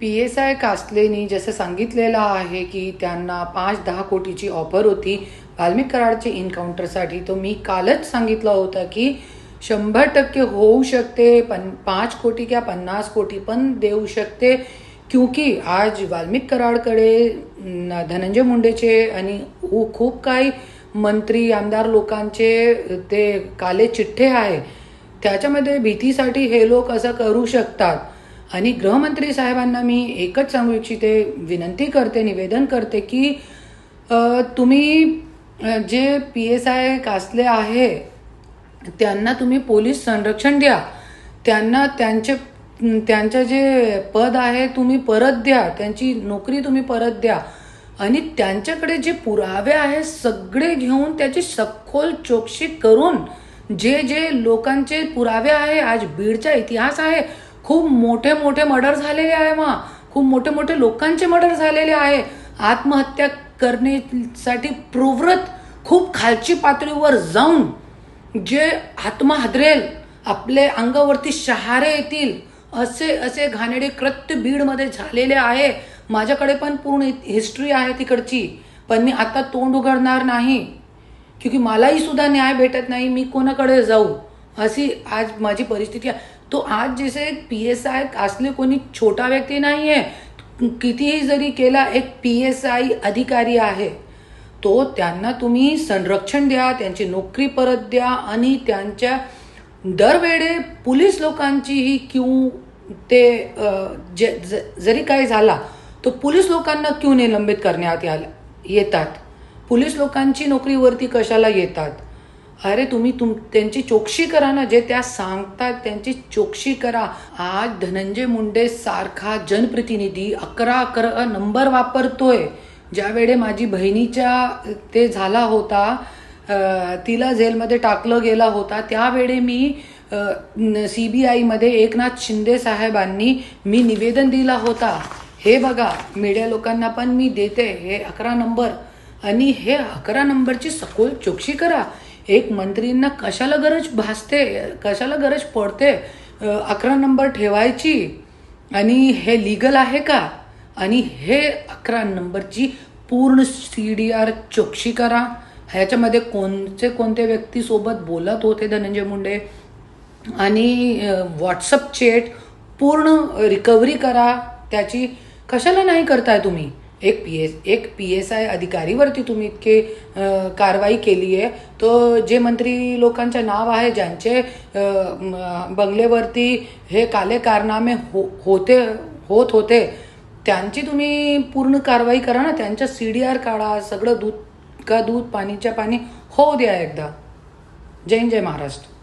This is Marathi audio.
पी एस आय कासलेनी जसं सांगितलेलं आहे की त्यांना पाच दहा कोटीची ऑफर होती. वाल्मिक कराडचे इन्काउंटरसाठी तो मी कालच सांगितलं होतं की शंभर टक्के होऊ शकते पण पाच कोटी किंवा पन्नास कोटी पण देऊ शकते. क्योंकि आज वाल्मिक कराडकडे धनंजय मुंडेचे आणि उ- खूप काही मंत्री आमदार लोकांचे ते काले चिठ्ठे आहे. त्याच्यामध्ये भीतीसाठी हे लोक असं करू शकतात. आणि गृहमंत्री साहेबांना मी एकच सांगू इच्छिते विनंती करते निवेदन करते की तुम्ही जे पी एस आय कासले आहे त्यांना तुम्ही पोलीस संरक्षण द्या. त्यांना त्यांचे त्यांचं जे पद आहे तुम्ही परत द्या. त्यांची नोकरी तुम्ही परत द्या. आणि त्यांच्याकडे जे पुरावे आहे सगळे घेऊन त्याची सखोल चौकशी करून जे जे लोकांचे पुरावे आहे आज बीडचा इतिहास आहे खूप मोठे मोठे मर्डर झालेले आहे मग खूप मोठे मोठे लोकांचे मर्डर झालेले आहे. आत्महत्या करण्यासाठी प्रवृत्त खूप खालची पातळीवर जाऊन जे आत्मा हादरेल आपले अंगावरती शहारे येतील असे असे घाणेडे कृत्य बीडमध्ये झालेले आहे. माझ्याकडे पण पूर्ण हिस्ट्री आहे तिकडची. पण मी आता तोंड उघडणार नाही. क्योंकि मलाही सुद्धा न्याय भेटत नाही. मी कोणाकडे जाऊ? अशी आज माझी परिस्थिती आहे. तो आज जसे पी एस आय असले कोणी छोटा व्यक्ती नाही आहे कितीही जरी केला एक पी एस आय अधिकारी आहे तो त्यांना तुम्ही संरक्षण द्या त्यांची नोकरी परत द्या आणि त्यांच्या दरवेळे पोलीस लोकांचीही क्यू ते जे ज- जरी काही झाला तो पोलीस लोकांना क्यू निलंबित करण्यात या येतात. पोलीस लोकांची नोकरीवरती कशाला येतात? अरे तुम्ही तुम त्यांची चोक्षी करा ना जे त्या सांगतात त्यांची चोक्षी करा. आज धनंजय मुंडे सारखा जनप्रतिनिधी अकरा अकरा नंबर वापरतोय. ज्यावेळे माझी बहिणीच्या ते झाला होता तिला जेलमध्ये टाकलं गेला होता त्यावेळे मी सी बी आयमध्ये एकनाथ शिंदे साहेबांनी मी निवेदन दिला होता. हे बघा मीडिया लोकांना पण मी देते हे अकरा नंबर. आणि हे अकरा नंबरची सखोल चोक्षी करा. एक मंत्रींना कशाला गरज भासते कशाला गरज पडते? अकरा नंबर ठेवायची. आणि हे लिगल आहे का? आणि हे अकरा नंबरची पूर्ण सी डी आर चौकशी करा. ह्याच्यामध्ये कोणते कोणते व्यक्तीसोबत बोलत होते धनंजय मुंडे? आणि व्हॉट्सअप चेट पूर्ण रिकव्हरी करा. त्याची कशाला नाही करताय तुम्ही? एक पी एस एक पी एस आय अधिकारीवरती तुम्ही इतके कारवाई केली आहे. तो जे मंत्री लोकांचे नाव आहे ज्यांचे बंगलेवरती हे काले कारनामे हो होते होत होते त्यांची तुम्ही पूर्ण कारवाई करा ना. त्यांच्या सी डी आर काढा सगळं दूध का दूध पाणीच्या पाणी होऊ द्या एकदा. जय जय महाराष्ट्र.